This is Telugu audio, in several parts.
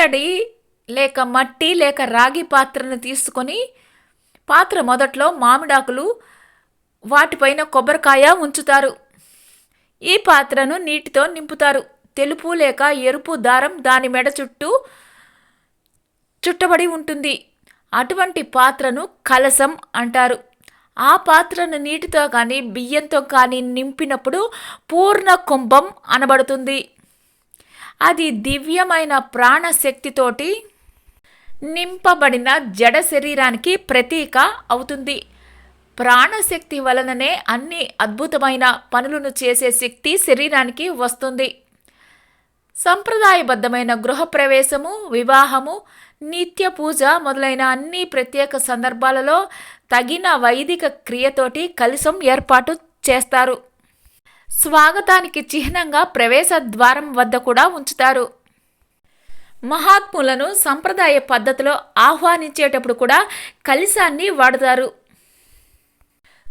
ఇత్తడి లేక మట్టి లేక రాగి పాత్రను తీసుకొని పాత్ర మొదట్లో మామిడాకులు వాటిపైన కొబ్బరికాయ ఉంచుతారు. ఈ పాత్రను నీటితో నింపుతారు. తెలుపు లేక ఎరుపు దారం దాని మెడ చుట్టూ చుట్టబడి ఉంటుంది. అటువంటి పాత్రను కలసం అంటారు. ఆ పాత్రను నీటితో కానీ బియ్యంతో కానీ నింపినప్పుడు పూర్ణ కుంభం అనబడుతుంది. అది దివ్యమైన ప్రాణశక్తితోటి నింపబడిన జడ శరీరానికి ప్రతీక అవుతుంది. ప్రాణశక్తి వలననే అన్ని అద్భుతమైన పనులను చేసే శక్తి శరీరానికి వస్తుంది. సంప్రదాయబద్ధమైన గృహప్రవేశము వివాహము నిత్య పూజ మొదలైన అన్ని ప్రత్యేక సందర్భాలలో తగిన వైదిక క్రియతోటి కలశం ఏర్పాటు చేస్తారు. స్వాగతానికి చిహ్నంగా ప్రవేశ ద్వారం వద్ద కూడా ఉంచుతారు. మహాత్ములను సంప్రదాయ పద్ధతిలో ఆహ్వానించేటప్పుడు కూడా కలిశాన్ని వాడతారు.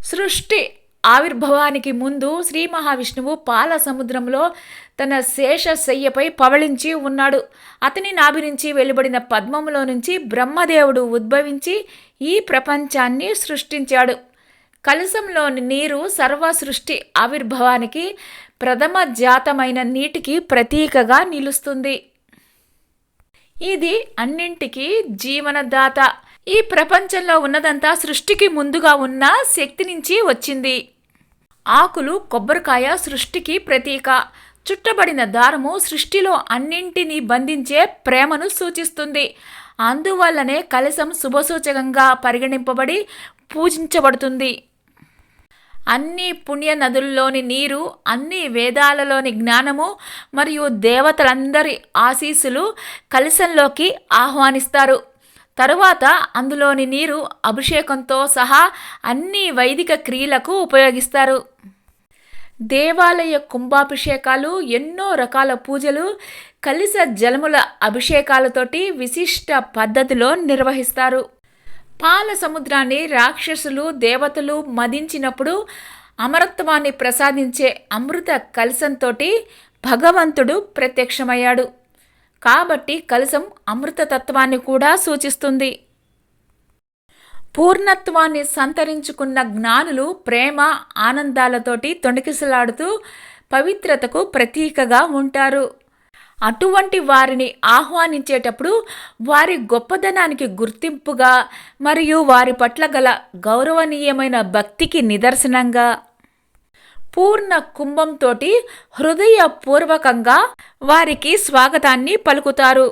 సృష్టి ఆవిర్భావానికి ముందు శ్రీ మహావిష్ణువు పాల సముద్రంలో తన శేష శయ్యపై పవళించి ఉన్నాడు. అతని నాభి నుంచి వెలువడిన పద్మములో నుంచి బ్రహ్మదేవుడు ఉద్భవించి ఈ ప్రపంచాన్ని సృష్టించాడు. కలశంలోని నీరు సర్వ సృష్టి ఆవిర్భావానికి ప్రథమ జాతమైన నీటికి ప్రతీకగా నిలుస్తుంది. ఇది అన్నింటికి జీవనదాత. ఈ ప్రపంచంలో ఉన్నదంతా సృష్టికి ముందుగా ఉన్న శక్తి నుంచి వచ్చింది. ఆకులు కొబ్బరికాయ సృష్టికి ప్రతీక. చుట్టబడిన దారము సృష్టిలో అన్నింటినీ బంధించే ప్రేమను సూచిస్తుంది. అందువల్లనే కలశం శుభసూచకంగా పరిగణింపబడి పూజించబడుతుంది. అన్ని పుణ్య నదుల్లోని నీరు అన్ని వేదాలలోని జ్ఞానము మరియు దేవతలందరి ఆశీస్సులు కలశంలోకి ఆహ్వానిస్తారు. తరువాత అందులోని నీరు అభిషేకంతో సహా అన్ని వైదిక క్రియలకు ఉపయోగిస్తారు. దేవాలయ కుంభాభిషేకాలు ఎన్నో రకాల పూజలు కలిస జలముల అభిషేకాలతోటి విశిష్ట పద్ధతిలో నిర్వహిస్తారు. పాల సముద్రాన్ని రాక్షసులు దేవతలు మదించినప్పుడు అమరత్వాన్ని ప్రసాదించే అమృత కలసంతో భగవంతుడు ప్రత్యక్షమయ్యాడు. కాబట్టి కలసం అమృతతత్వాన్ని కూడా సూచిస్తుంది. పూర్ణత్వాన్ని సంతరించుకున్న జ్ఞానులు ప్రేమ ఆనందాలతోటి తొణికిసలాడుతూ పవిత్రతకు ప్రతీకగా ఉంటారు. అటువంటి వారిని ఆహ్వానించేటప్పుడు వారి గొప్పదనానికి గుర్తింపుగా మరియు వారి పట్ల గల గౌరవనీయమైన భక్తికి నిదర్శనంగా పూర్ణ కుంభంతోటి హృదయపూర్వకంగా వారికి స్వాగతాన్ని పలుకుతారు.